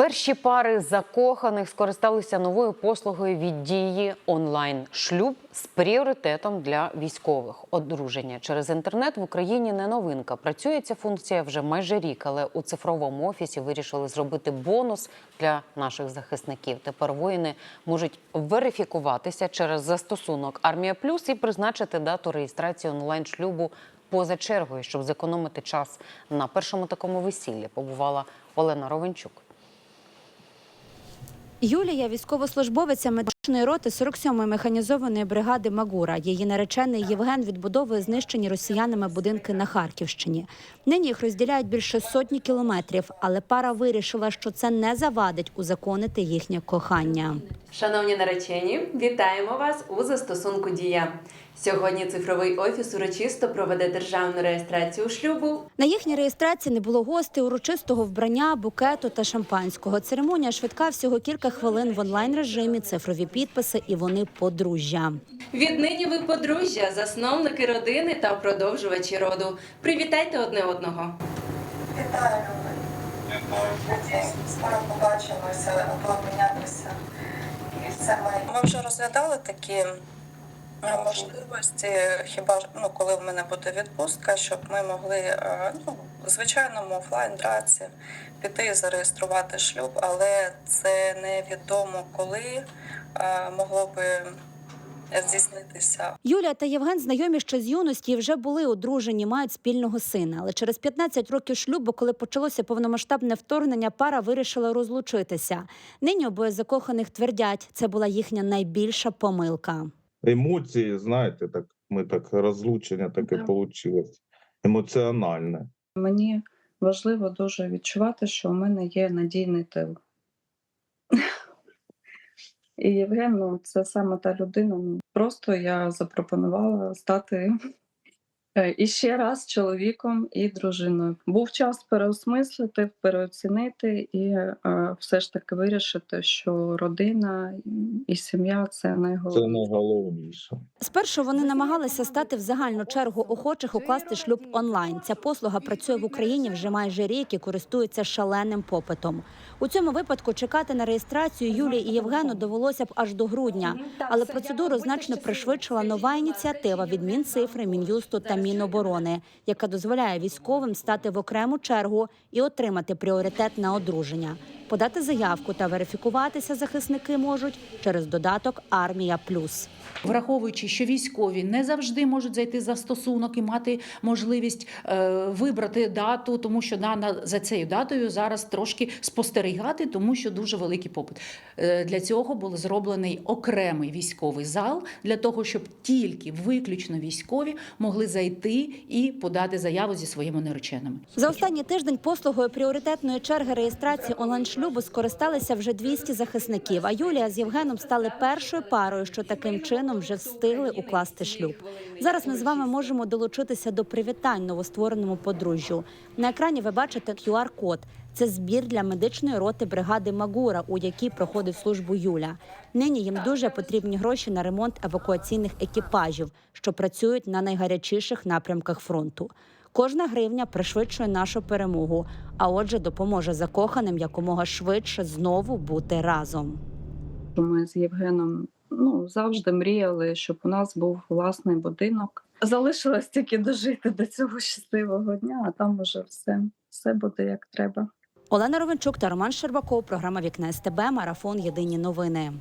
Перші пари закоханих скористалися новою послугою від дії онлайн шлюб з пріоритетом для військових. Одруження через інтернет в Україні не новинка. Працює ця функція вже майже рік, але у цифровому офісі вирішили зробити бонус для наших захисників. Тепер воїни можуть верифікуватися через застосунок Армія Плюс і призначити дату реєстрації онлайн шлюбу поза чергою, щоб зекономити час на першому такому весіллі. Побувала Олена Ровенчук. Юлія військовослужбовиця роти 47-ї механізованої бригади Магура. Її наречений Євген відбудовує знищені росіянами будинки на Харківщині. Нині їх розділяють більше сотні кілометрів, але пара вирішила, що це не завадить узаконити їхнє кохання. Шановні наречені, вітаємо вас у застосунку Дія. Сьогодні цифровий офіс урочисто проведе державну реєстрацію шлюбу. На їхній реєстрації не було гостей, урочистого вбрання, букету та шампанського. Церемонія швидка всього кілька хвилин в онлайн режимі, цифрові підписи, і вони подружжя. Віднині ви подружжя, засновники родини та продовжувачі роду. Привітайте одне одного. Вітаю, Люби. Надіюсь, скоро побачимося або обмінятися. І все ми. Ми вже розглядали такі е, можливості, хіба ну, коли в мене буде відпустка, щоб ми могли е, ну, в звичайному офлайн драці піти і зареєструвати шлюб, але це невідомо коли могло би здійснитися. Юлія та Євген знайомі ще з юності і вже були одружені, мають спільного сина. Але через 15 років шлюбу, коли почалося повномасштабне вторгнення, пара вирішила розлучитися. Нині обоє закоханих твердять, це була їхня найбільша помилка. Емоції, знаєте, так ми так розлучення таке Да. вийшло. Емоціональне. Мені важливо дуже відчувати, що у мене є надійний тил. І Євген, ну, це саме та людина. Ну, просто я запропонувала стати е, іще раз чоловіком і дружиною. Був час переосмислити, переоцінити і е, все ж таки вирішити, що родина і сім'я це Це найголовніше. найголовніше. Спершу вони намагалися стати в загальну чергу охочих укласти шлюб онлайн. Ця послуга працює в Україні вже майже рік і користується шаленим попитом. У цьому випадку чекати на реєстрацію Юлії і Євгену довелося б аж до грудня. Але процедуру значно пришвидшила нова ініціатива від Мінцифри, Мін'юсту та Міноборони, яка дозволяє військовим стати в окрему чергу і отримати пріоритет на одруження. Подати заявку та верифікуватися захисники можуть через додаток Армія Плюс. Враховуючи, що військові не завжди можуть зайти за стосунок і мати можливість е, вибрати дату, тому що на, за цією датою зараз трошки спостерігати, тому що дуже великий попит. Е, для цього був зроблений окремий військовий зал для того, щоб тільки виключно військові могли зайти і подати заяву зі своїми нареченими. За останній тиждень послугою пріоритетної черги реєстрації онлайн-шлюбу скористалися вже 200 захисників. А Юлія з Євгеном стали першою парою, що таким чином вже встигли укласти шлюб. Зараз ми з вами можемо долучитися до привітань новоствореному подружжю. На екрані ви бачите QR-код. Це збір для медичної роти бригади Магура, у якій проходить службу Юля. Нині їм дуже потрібні гроші на ремонт евакуаційних екіпажів, що працюють на найгарячіших напрямках фронту. Кожна гривня пришвидшує нашу перемогу, а отже, допоможе закоханим якомога швидше знову бути разом. Ми з Євгеном ну, завжди мріяли, щоб у нас був власний будинок. Залишилось тільки дожити до цього щасливого дня, а там уже все, все буде як треба. Олена Ровенчук та Роман Щербаков. Програма Вікне СТБ. Марафон Єдині новини.